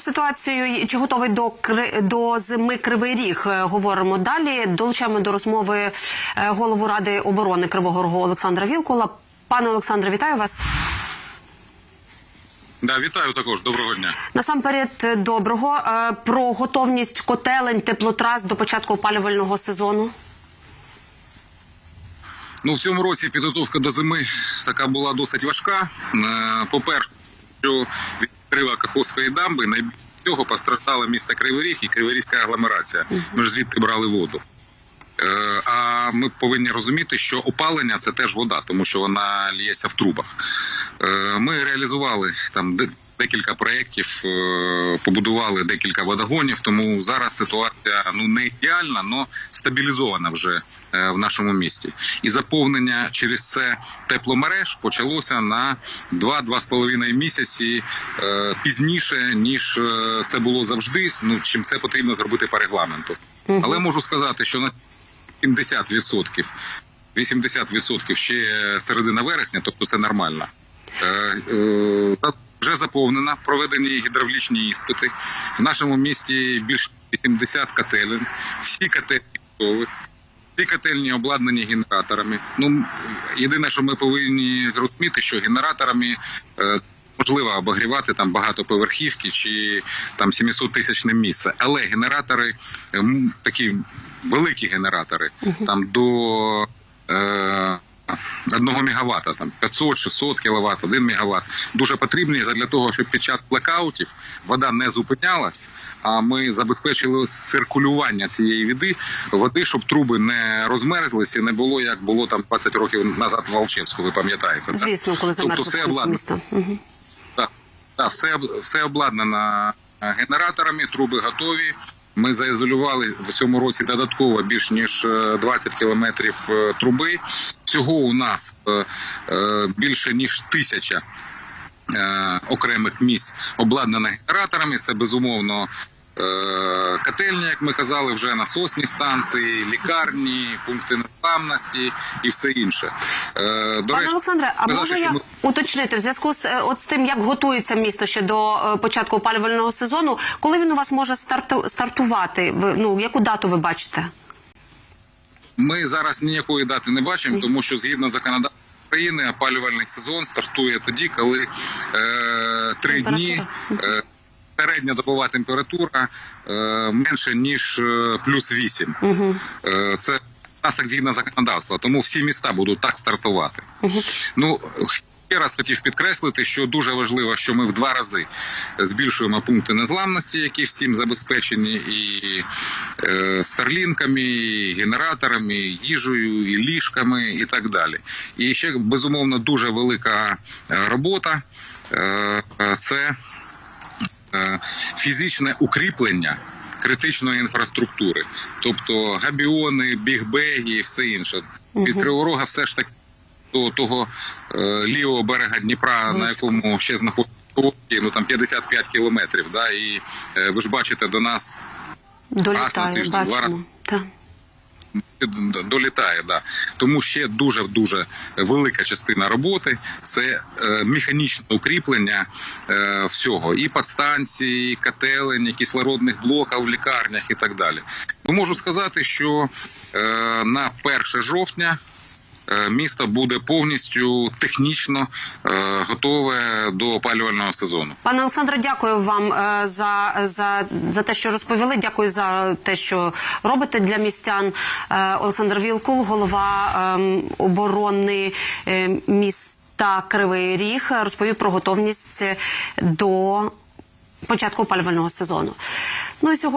Про ситуацію чи готовий до до зими Кривий Ріг е, говоримо далі. Долучаємо до розмови е, голову ради оборони Кривого Рогу Олександра Вілкула. Пане Олександре, вітаю вас. Да, вітаю також. Доброго дня. Насамперед, е, доброго про готовність котелень, теплотрас до початку опалювального сезону. Ну в цьому році підготовка до зими така була досить важка. Е, По-перше, від Каховської дамби найбільше цього постраждало місто Кривий Ріг і Криворізька агломерація. Ми ж звідти брали воду. Е, А ми повинні розуміти, що опалення це теж вода, тому що вона ліється в трубах. Е, Ми реалізували там декілька проєктів, е, побудували декілька водогонів. Тому зараз ситуація ну не ідеальна, але стабілізована вже е, в нашому місті. І заповнення через це тепломереж почалося на 2-2,5 місяці е, пізніше ніж це було завжди. Ну чим це потрібно зробити по регламенту. Але можу сказати, що на 70%, 80% ще середина вересня, тобто це нормально. Вже заповнена, проведені гідравлічні іспити. В нашому місті більше 80 котелень. Всі котельні готові. Всі котельні обладнані генераторами. Ну єдине, що ми повинні зрозуміти, що генераторами е, можливо обогрівати там багатоповерхівки чи там 700 тисячне місце, але генератори е, такі великі генератори, там до е, 1 мегаватта, там 500-600 кВт, 1 мегаватт, дуже потрібні для того, щоб під час блекаутів вода не зупинялась, а ми забезпечили циркулювання цієї води, води, щоб труби не розмерзлися, і не було як було там 20 років назад в Алчевську, ви пам'ятаєте? Звісно, коли Тобто все обладнано. місто. Угу. Так, так, все, все обладнано е, генераторами, труби готові. Ми заізолювали в цьому році додатково більш ніж е, 20 кілометрів е, труби. Всього у нас е, е, більше ніж тисяча е, окремих місць обладнаних генераторами. Це безумовно. Е, Котельні, як ми казали, вже насосні станції, лікарні, пункти незламності і все інше. Е, До Пане Олександре, а можу я ми- уточнити в зв'язку з е, от з тим, як готується місто ще до початку опалювального сезону, коли він у вас може старту, стартувати? Ви ну яку дату ви бачите? Ми зараз ніякої дати не бачимо, тому що згідно законодавства України опалювальний сезон стартує тоді, коли е, три дні е, середня добова температура е, менше ніж е, плюс 8. Е, це нас згідно законодавства, тому всі міста будуть так стартувати. Ну ще раз хотів підкреслити, що дуже важливо, що ми в два рази збільшуємо пункти незламності, які всім забезпечені, і е, старлінками, і генераторами, і їжею, і ліжками, і так далі. І ще безумовно дуже велика робота. Е, це фізичне укріплення критичної інфраструктури, тобто габіони, бігбеги і все інше. Від Криворога все ж таки до того е, лівого берега Дніпра, на якому ще знаходиться ну там 55 кілометрів. Да, і е, ви ж бачите, до нас Долітає, тиждень, два рази. Долітає. Да. Тому ще дуже дуже велика частина роботи це е, механічне укріплення е, всього і підстанції, і котелень, і кислородних блоків в лікарнях і так далі. Ну, можу сказати, що е, на 1 жовтня. Е, Місто буде повністю технічно е, готове до опалювального сезону. Пане Олександре, дякую вам е, за, за, за те, що розповіли. Дякую за те, що робите для містян. Олександр Вілкул, голова ем, оборони міста Кривий Ріг, розповів про готовність до початку опалювального сезону. Ну і сьогодні.